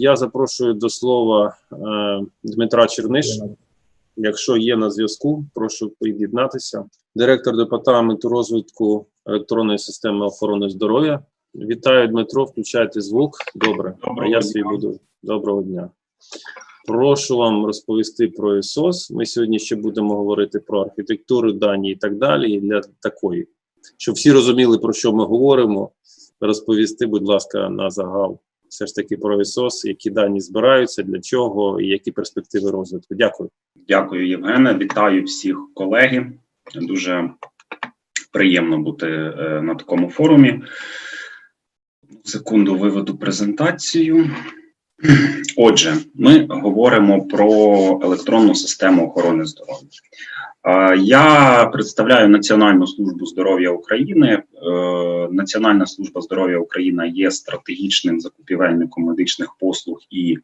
Я запрошую до слова е, Дмитра Черниш. Якщо є на зв'язку, прошу під'єднатися. Директор департаменту розвитку електронної системи охорони здоров'я. Вітаю, Дмитро. Включайте звук. Добре. Доброго а я свій буду. Доброго дня. Прошу вам розповісти про ІСОС. Ми сьогодні ще будемо говорити про архітектуру, дані і так далі. І для такої, щоб всі розуміли, про що ми говоримо. Розповісти, будь ласка, на загал все ж таки про ІСОС, які дані збираються, для чого і які перспективи розвитку. Дякую. Дякую, Євгене. Вітаю всіх колеги. Дуже приємно бути е, на такому форумі. Секунду виведу презентацію. Отже, ми говоримо про електронну систему охорони здоров'я. Е, Я представляю Національну службу здоров'я України. Е, Національна служба здоров'я України є стратегічним закупівельником медичних послуг і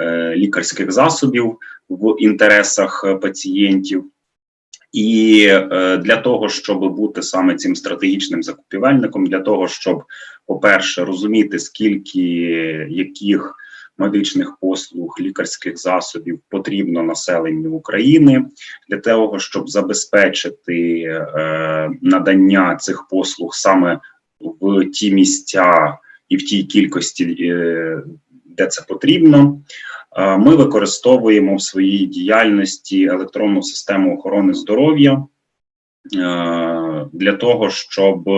е, лікарських засобів в інтересах пацієнтів. І для того, щоб бути саме цим стратегічним закупівельником, для того, щоб, по-перше, розуміти, скільки яких медичних послуг, лікарських засобів потрібно населенню України, для того, щоб забезпечити е, надання цих послуг саме в ті місця і в тій кількості, е, де це потрібно. Е, Ми використовуємо в своїй діяльності електронну систему охорони здоров'я е, для того, щоб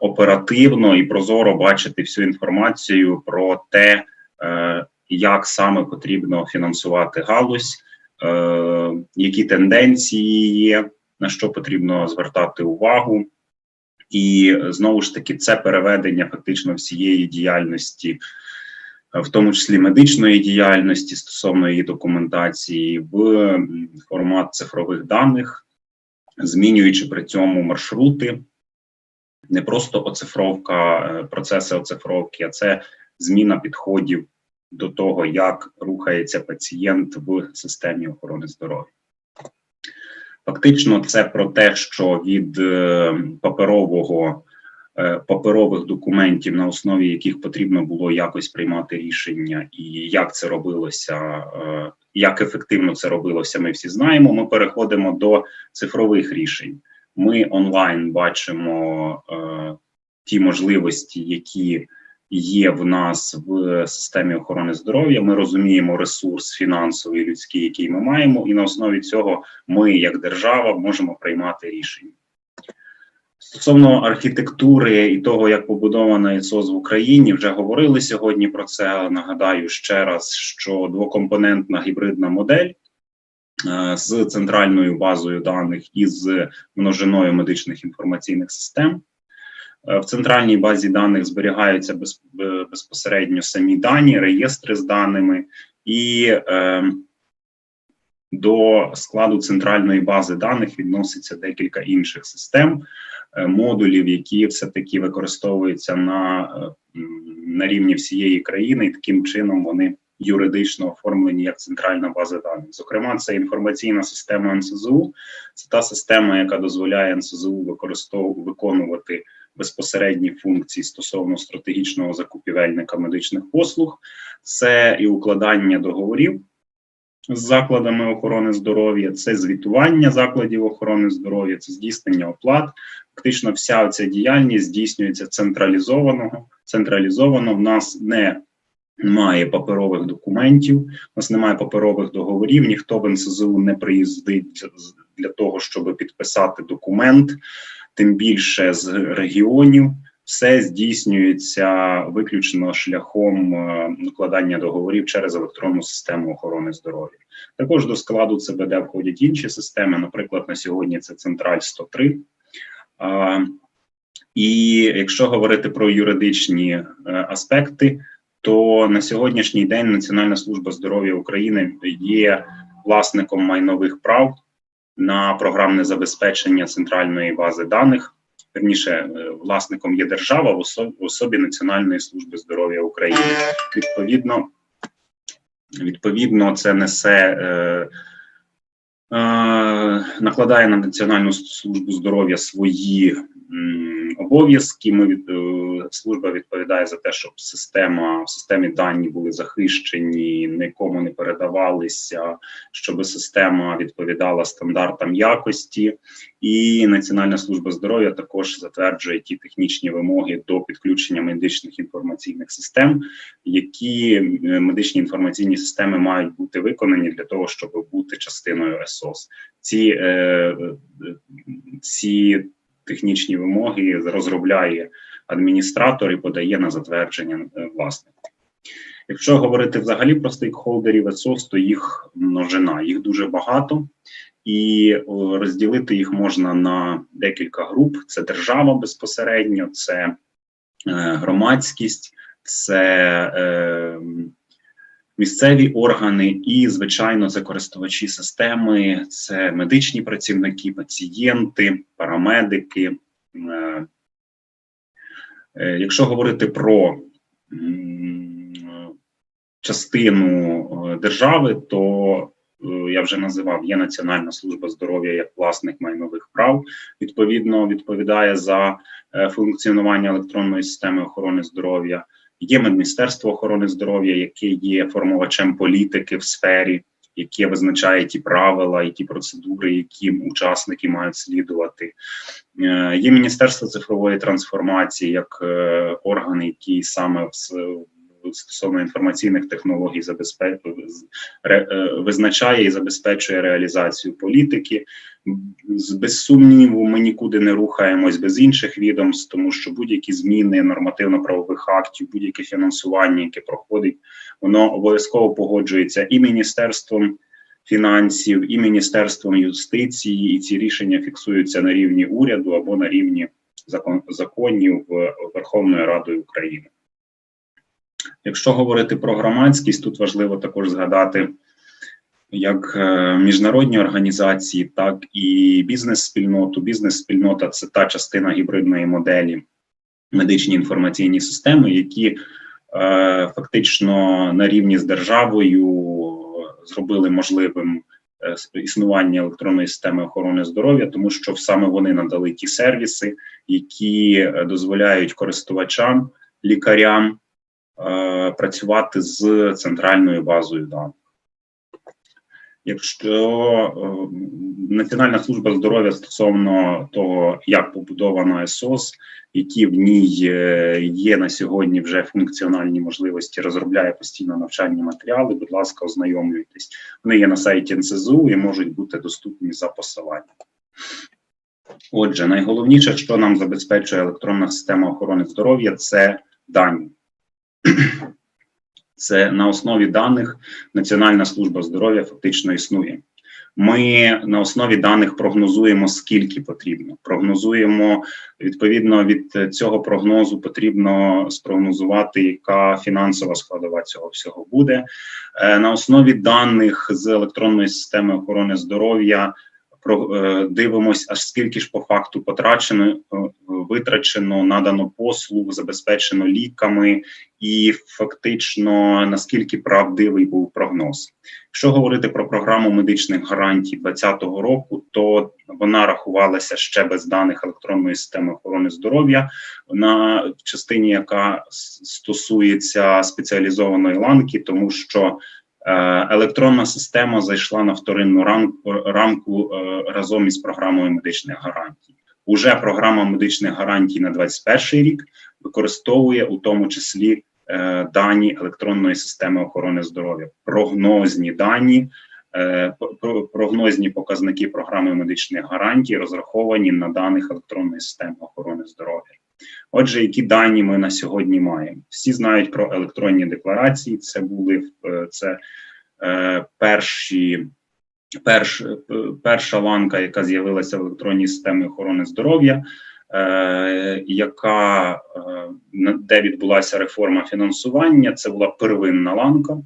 оперативно і прозоро бачити всю інформацію про те, е, як саме потрібно фінансувати галузь, е, які тенденції є, на що потрібно звертати увагу. І знову ж таки, це переведення фактично всієї діяльності в тому числі медичної діяльності стосовно її документації, в формат цифрових даних, змінюючи при цьому маршрути, не просто оцифровка, е, процеси оцифровки, а це зміна підходів до того, як рухається пацієнт в системі охорони здоров'я. Фактично, це про те, що від е, паперового е, паперових документів, на основі яких потрібно було якось приймати рішення, і як це робилося, як ефективно це робилося, ми всі знаємо. Ми переходимо до цифрових рішень. Ми онлайн бачимо е, ті можливості, які є в нас в системі охорони здоров'я. Ми розуміємо ресурс фінансовий, людський, який ми маємо, і на основі цього ми, як держава, можемо приймати рішення. Стосовно архітектури і того, як побудована ІСОС в Україні, вже говорили сьогодні про це. Нагадаю ще раз, що двокомпонентна гібридна модель з центральною базою даних і з множиною медичних інформаційних систем. Е, В центральній базі даних зберігаються е, безпосередньо самі дані, реєстри з даними, і е, до складу центральної бази даних відноситься декілька інших систем, е, модулів, які все-таки використовуються на, е, на рівні всієї країни, і таким чином вони юридично оформлені як центральна база даних. Зокрема, це інформаційна система НСЗУ, це та система, яка дозволяє НСЗУ використовувати виконувати безпосередні функції стосовно стратегічного закупівельника медичних послуг, це і укладання договорів з закладами охорони здоров'я, це звітування закладів охорони здоров'я, це здійснення оплат. Фактично, вся ця діяльність здійснюється централізовано. Централізовано в нас не немає паперових документів, у нас немає паперових договорів. Ніхто в НСЗУ не приїздить для того, щоб підписати документ, тим більше з регіонів. Все здійснюється виключно шляхом е, укладання договорів через електронну систему охорони здоров'я. Також до складу ЦБД входять інші системи. Наприклад, на сьогодні це Централь 103. А, І якщо говорити про юридичні е, аспекти, то на сьогоднішній день Національна служба здоров'я України є власником майнових прав на програмне забезпечення центральної бази даних. Верніше, е, власником є держава в особі, Національної служби здоров'я України. Відповідно, відповідно, це несе. Е, накладає на Національну службу здоров'я свої обов'язки. Ми від е, служба відповідає за те, щоб система в системі дані були захищені, нікому не передавалися, щоб система відповідала стандартам якості. І Національна служба здоров'я також затверджує ті технічні вимоги до підключення медичних інформаційних систем, які е, медичні інформаційні системи мають бути виконані для того, щоб бути частиною СОС. Ці, е, ці технічні вимоги розробляє адміністратор і подає на затвердження е, власнику. Якщо говорити взагалі про стейкхолдерів СОС, то їх множина, їх дуже багато, і розділити їх можна на декілька груп: це держава безпосередньо, це е, громадськість, це е, місцеві органи, і, звичайно, це користувачі системи, це медичні працівники, пацієнти, парамедики. Е, е, Якщо говорити про частину е, держави, то я вже називав є Національна служба здоров'я як власник майнових прав. Відповідно, відповідає за функціонування електронної системи охорони здоров'я. Є Міністерство охорони здоров'я, яке є формувачем політики в сфері, яке визначає ті правила і ті процедури, які учасники мають слідувати. Е, Є Міністерство цифрової трансформації як е, орган, який саме в в- стосовно інформаційних технологій забезпе- ре- е, визначає і забезпечує реалізацію політики. Без сумніву, ми нікуди не рухаємось без інших відомств, тому що будь-які зміни нормативно-правових актів, будь-яке фінансування, яке проходить, воно обов'язково погоджується і міністерством фінансів, і міністерством юстиції, і ці рішення фіксуються на рівні уряду або на рівні закон, законів е, Верховною Радою України. Якщо говорити про громадськість, тут важливо також згадати як е, міжнародні організації, так і бізнес-спільноту. Бізнес-спільнота це та частина гібридної моделі медичні інформаційні системи, які е, фактично на рівні з державою зробили можливим е, існування електронної системи охорони здоров'я, тому що саме вони надали ті сервіси, які е, дозволяють користувачам, лікарям працювати з центральною базою даних. Якщо е, Національна служба здоров'я стосовно того, як побудована СОС, які в ній е, є на сьогодні вже функціональні можливості, розробляє постійно навчальні матеріали. Будь ласка, ознайомлюйтесь. Вони є на сайті НСЗУ і можуть бути доступні за посиланням. Отже, найголовніше, що нам забезпечує електронна система охорони здоров'я, це дані. Це на основі даних Національна служба здоров'я фактично існує. Ми на основі даних прогнозуємо, скільки потрібно. Прогнозуємо відповідно від цього прогнозу, потрібно спрогнозувати, яка фінансова складова цього всього буде. Е, На основі даних з електронної системи охорони здоров'я дивимось, аж скільки ж по факту потрачено, е, витрачено, надано послуг, забезпечено ліками, і фактично наскільки правдивий був прогноз. Якщо говорити про програму медичних гарантій 2020 року, то вона рахувалася ще без даних електронної системи охорони здоров'я на частині, яка стосується спеціалізованої ланки, тому що е, електронна система зайшла на вторинну рамку, рамку е, разом із програмою медичних гарантій. Уже програма медичних гарантій на 2021 рік використовує у тому числі е, дані електронної системи охорони здоров'я, прогнозні дані, е, прогнозні показники програми медичних гарантій розраховані на даних електронної системи охорони здоров'я. Отже, які дані ми на сьогодні маємо? Всі знають про електронні декларації. Це були е, це е, перші. Перш, е, перша ланка, яка з'явилася в електронній системі охорони здоров'я, е, яка е, де відбулася реформа фінансування, це була первинна ланка,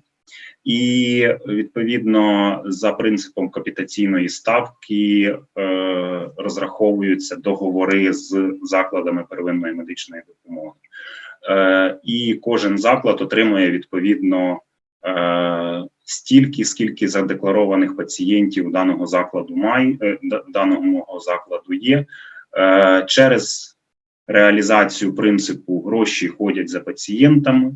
і відповідно за принципом капітаційної ставки е, розраховуються договори з закладами первинної медичної допомоги. Е, і кожен заклад отримує відповідно е, стільки, скільки задекларованих пацієнтів даного закладу має е, даного закладу є. Е, через реалізацію принципу гроші ходять за пацієнтами.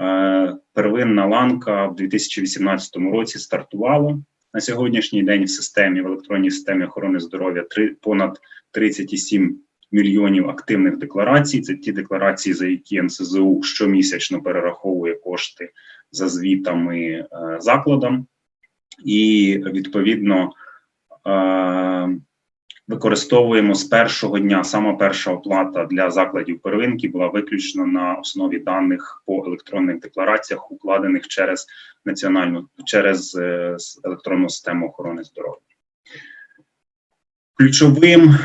Е, Первинна ланка в 2018 році стартувала. На сьогоднішній день в системі в електронній системі охорони здоров'я понад 37 мільйонів активних декларацій. Це ті декларації, за які НСЗУ щомісячно перераховує кошти за звітами е, закладам, і відповідно е, використовуємо з першого дня. Сама перша оплата для закладів первинки була виключно на основі даних по електронних деклараціях, укладених через національну через е, електронну систему охорони здоров'я. Ключовим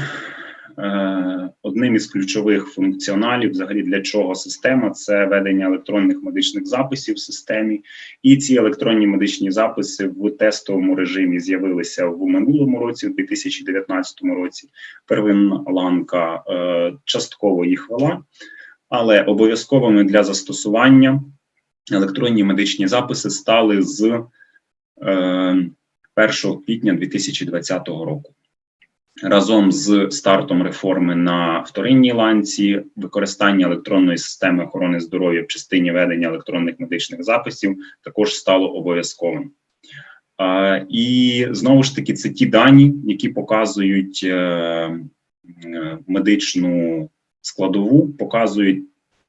одним із ключових функціоналів, взагалі для чого система, це ведення електронних медичних записів в системі. І ці електронні медичні записи в тестовому режимі з'явилися в минулому році, у 2019 році. Первинна ланка е, частково їх вела, але обов'язковими для застосування електронні медичні записи стали з е, 1 квітня 2020 року. Разом з стартом реформи на вторинній ланці використання електронної системи охорони здоров'я в частині ведення електронних медичних записів також стало обов'язковим. І знову ж таки, це ті дані, які показують е, медичну складову, показують,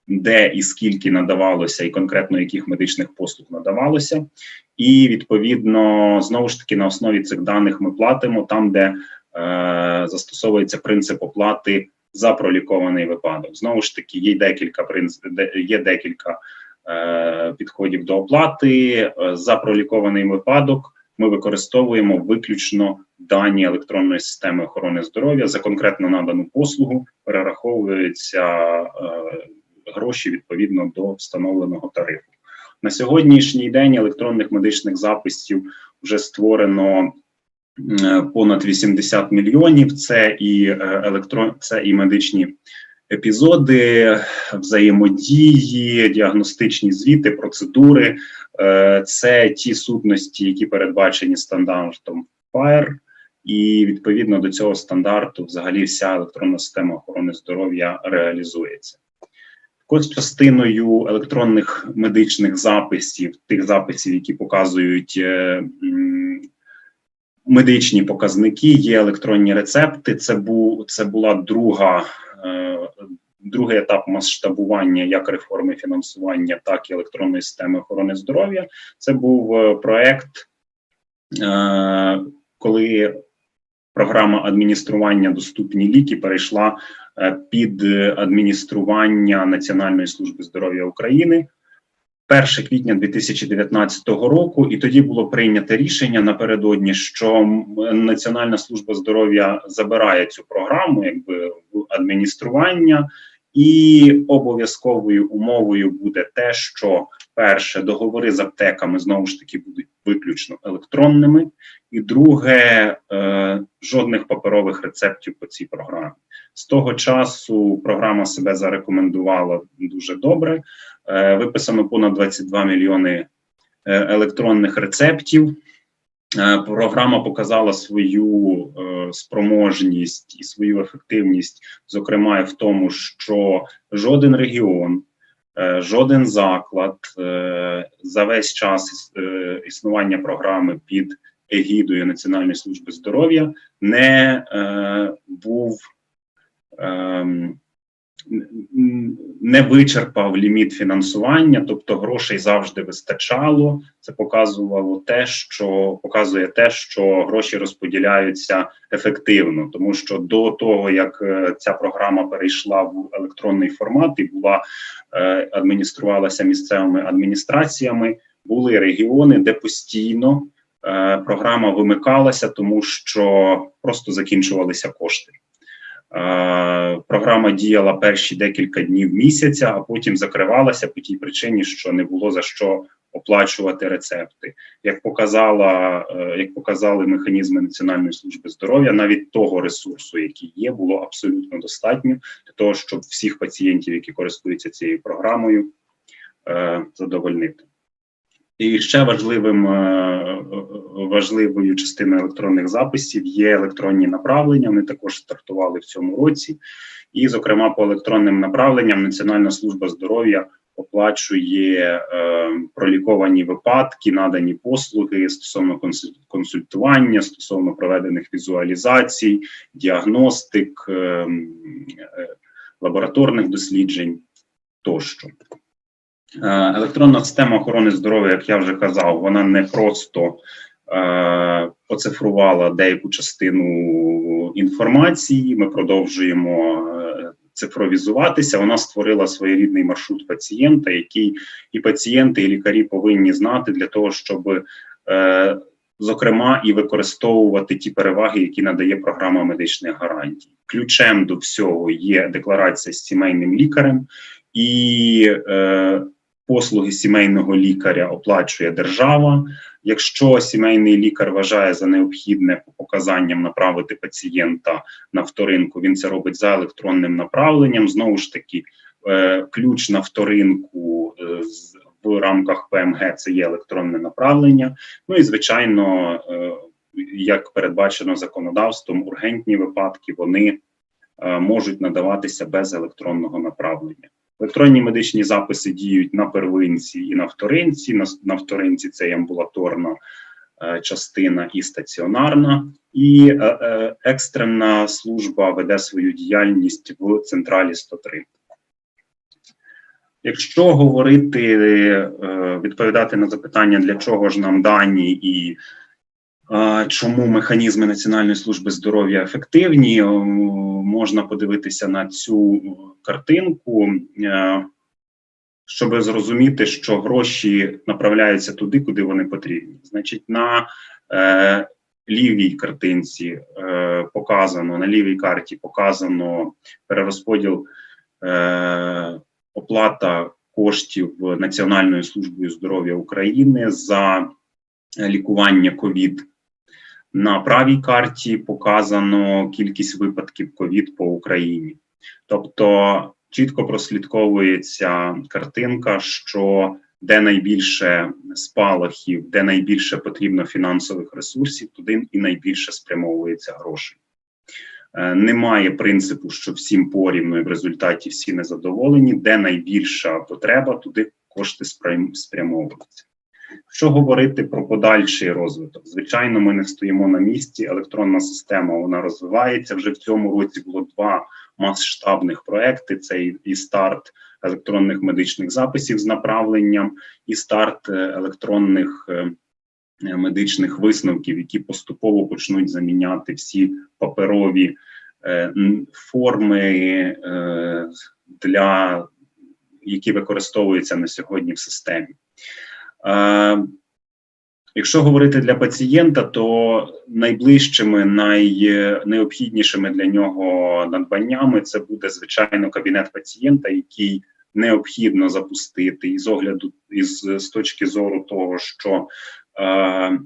де і скільки надавалося, і конкретно яких медичних послуг надавалося. І відповідно, знову ж таки, на основі цих даних ми платимо там, де застосовується принцип оплати за пролікований випадок. Знову ж таки, є декілька принцип, є декілька е, підходів до оплати. Е, За пролікований випадок ми використовуємо виключно дані електронної системи охорони здоров'я за конкретно надану послугу, перераховуються е, гроші відповідно до встановленого тарифу. На сьогоднішній день електронних медичних записів вже створено е, понад 80 мільйонів. Це і е, електрон, це і медичні епізоди, взаємодії, діагностичні звіти, процедури. Е, Це ті сутності, які передбачені стандартом FIRE, і відповідно до цього стандарту, взагалі, вся електронна система охорони здоров'я реалізується. Також частиною електронних медичних записів, тих записів, які показують е, медичні показники, є електронні рецепти. Це був це була друга. е, Другий етап масштабування як реформи фінансування, так і електронної системи охорони здоров'я. Це був е, проект, е, коли програма адміністрування доступні ліки перейшла під адміністрування Національної служби здоров'я України. 1 квітня 2019 року, і тоді було прийнято рішення напередодні, що Національна служба здоров'я забирає цю програму, якби в адміністрування, і обов'язковою умовою буде те, що перше договори з аптеками знову ж таки будуть виключно електронними, і друге е, жодних паперових рецептів по цій програмі. З того часу програма себе зарекомендувала дуже добре. Е, виписано понад 22 мільйони е, електронних рецептів. Е, Програма показала свою спроможність і свою ефективність, зокрема, в тому, що жоден регіон, жоден заклад за весь час існування програми під егідою Національної служби здоров'я не був. Ем, не вичерпав ліміт фінансування, тобто грошей завжди вистачало. Це показувало те, що показує те, що гроші розподіляються ефективно, тому що до того як е, ця програма перейшла в електронний формат і була е, адмініструвалася місцевими адміністраціями, були регіони, де постійно е, програма вимикалася, тому що просто закінчувалися кошти. Е, Програма діяла перші декілька днів місяця, а потім закривалася по тій причині, що не було за що оплачувати рецепти. Як показала, е, як показали механізми Національної служби здоров'я, навіть того ресурсу, який є, було абсолютно достатньо для того, щоб всіх пацієнтів, які користуються цією програмою, е, задовольнити. І ще важливим е, важливою частиною електронних записів є електронні направлення. Вони також стартували в цьому році. І, зокрема, по електронним направленням Національна служба здоров'я оплачує е, проліковані випадки, надані послуги стосовно консультування, стосовно проведених візуалізацій, діагностик, е, е, лабораторних досліджень тощо. Е, Електронна система охорони здоров'я, як я вже казав, вона не просто е, оцифрувала деяку частину інформації. Ми продовжуємо е, цифровізуватися. Вона створила своєрідний маршрут пацієнта, який і пацієнти, і лікарі повинні знати для того, щоб е, зокрема і використовувати ті переваги, які надає програма медичних гарантій. Ключем до всього є декларація з сімейним лікарем і е, послуги сімейного лікаря оплачує держава. Якщо сімейний лікар вважає за необхідне по показанням направити пацієнта на вторинку, він це робить за електронним направленням. Знову ж таки, е, ключ на вторинку е, в рамках ПМГ це є електронне направлення. Ну і звичайно, е, як передбачено законодавством, ургентні випадки вони можуть надаватися без електронного направлення. Електронні медичні записи діють на первинці і на вторинці. На, на вторинці це є амбулаторна е, частина і стаціонарна, і е, е, екстрена служба веде свою діяльність в централі 103. Якщо говорити, е, відповідати на запитання, для чого ж нам дані і чому механізми Національної служби здоров'я ефективні, е, можна подивитися на цю картинку, е, щоб зрозуміти, що гроші направляються туди, куди вони потрібні. Значить, на е, лівій картинці е, показано, на лівій карті показано перерозподіл е, оплата коштів Національною службою здоров'я України за лікування ковід. На правій карті показано кількість випадків ковід по Україні. Тобто чітко прослідковується картинка, що де найбільше спалахів, де найбільше потрібно фінансових ресурсів, туди і найбільше спрямовується грошей. Е, Немає принципу, що всім порівну і в результаті всі незадоволені, де найбільша потреба, туди кошти спрямовуються. Що говорити про подальший розвиток? Звичайно, ми не стоїмо на місці. Електронна система вона розвивається. Вже в цьому році було два масштабних проекти: це і- старт електронних медичних записів з направленням, і старт е, електронних е, е, медичних висновків, які поступово почнуть заміняти всі паперові форми для які використовуються на сьогодні в системі. Е, Якщо говорити для пацієнта, то найближчими, найнеобхіднішими для нього надбаннями це буде звичайно кабінет пацієнта, який необхідно запустити із огляду із з точки зору того, що е,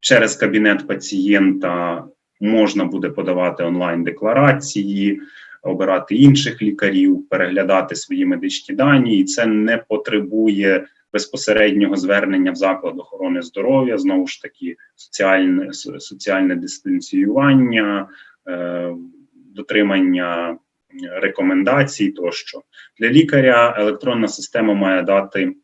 через кабінет пацієнта можна буде подавати онлайн декларації, обирати інших лікарів, переглядати свої медичні дані, і це не потребує безпосереднього звернення в заклад охорони здоров'я, знову ж таки, соціальне соціальне дистанціювання, е, дотримання рекомендацій тощо для лікаря. Електронна система має дати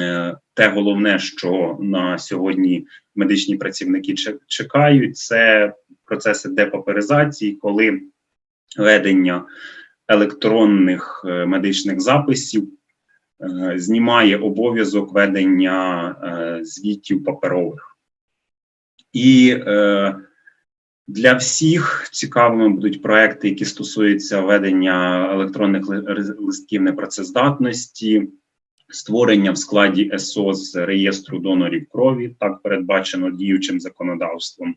е, те головне, що на сьогодні медичні працівники чекають, це процеси депаперизації, коли ведення електронних е, медичних записів знімає обов'язок ведення е, звітів паперових. І е, для всіх цікавими будуть проекти, які стосуються ведення електронних листків непрацездатності, створення в складі ЕСО з реєстру донорів крові, так передбачено діючим законодавством.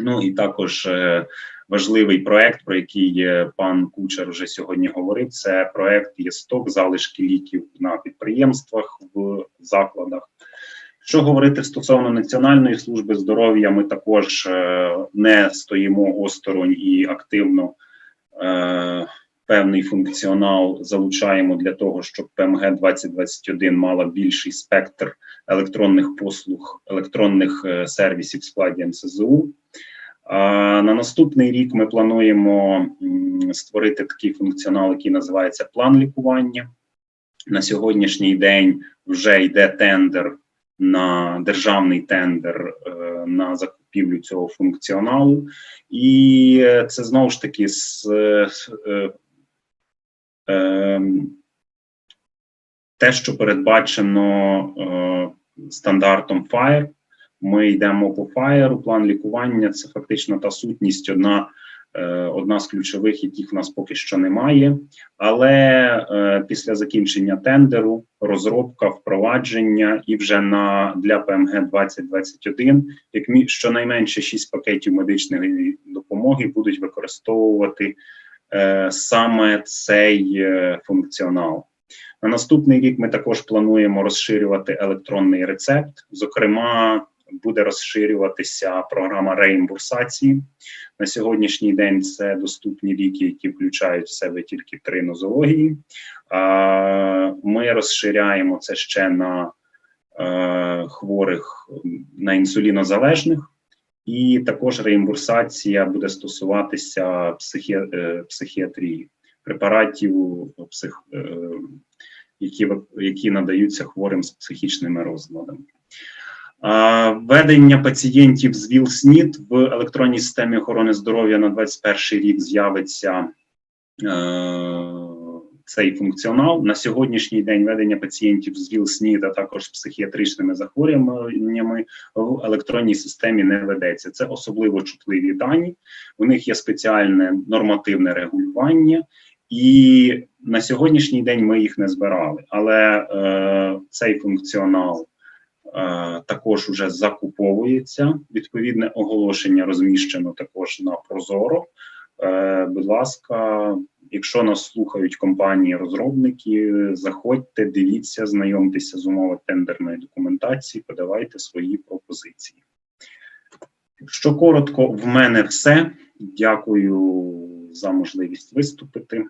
Ну і також е, важливий проект, про який е, пан Кучер вже сьогодні говорив. Це проект є сток залишки ліків на підприємствах в закладах. Що говорити стосовно Національної служби здоров'я, ми також е, не стоїмо осторонь і активно певний функціонал залучаємо для того, щоб ПМГ 2021 мала більший спектр електронних послуг, електронних сервісів в складі НСЗУ. На наступний рік ми плануємо створити такий функціонал, який називається план лікування. На сьогоднішній день вже йде тендер на державний тендер е, на закупівлю цього функціоналу, і це знову ж таки з е, е, те, що передбачено е, стандартом FIRE. Ми йдемо по FIRE, план лікування це фактично та сутність, одна, е, одна з ключових, яких в нас поки що немає. Але е, після закінчення тендеру, розробка, впровадження і вже на для ПМГ 2021, як мі, щонайменше 6 пакетів медичної допомоги будуть використовувати е, саме цей функціонал. На наступний рік ми також плануємо розширювати електронний рецепт. Зокрема, буде розширюватися програма реімбурсації. На сьогоднішній день це доступні ліки, які включають в себе тільки три нозології. Ми розширяємо це ще на е, хворих на інсулінозалежних. І також реімбурсація буде стосуватися психі... е, психіатрії, препаратів, псих... е, які, які надаються хворим з психічними розладами. Введення пацієнтів з ВІЛ-СНІД в електронній системі охорони здоров'я на 21 рік з'явиться е, цей функціонал. На сьогоднішній день ведення пацієнтів з ВІЛ-СНІД, а також з психіатричними захворюваннями в електронній системі не ведеться. Це особливо чутливі дані. У них є спеціальне нормативне регулювання. І на сьогоднішній день ми їх не збирали, але е, цей функціонал також уже закуповується. Відповідне оголошення розміщено також на Прозоро. Е, будь ласка, якщо нас слухають компанії-розробники, заходьте, дивіться, знайомтеся з умови тендерної документації, подавайте свої пропозиції. Що коротко, в мене все. Дякую за можливість виступити.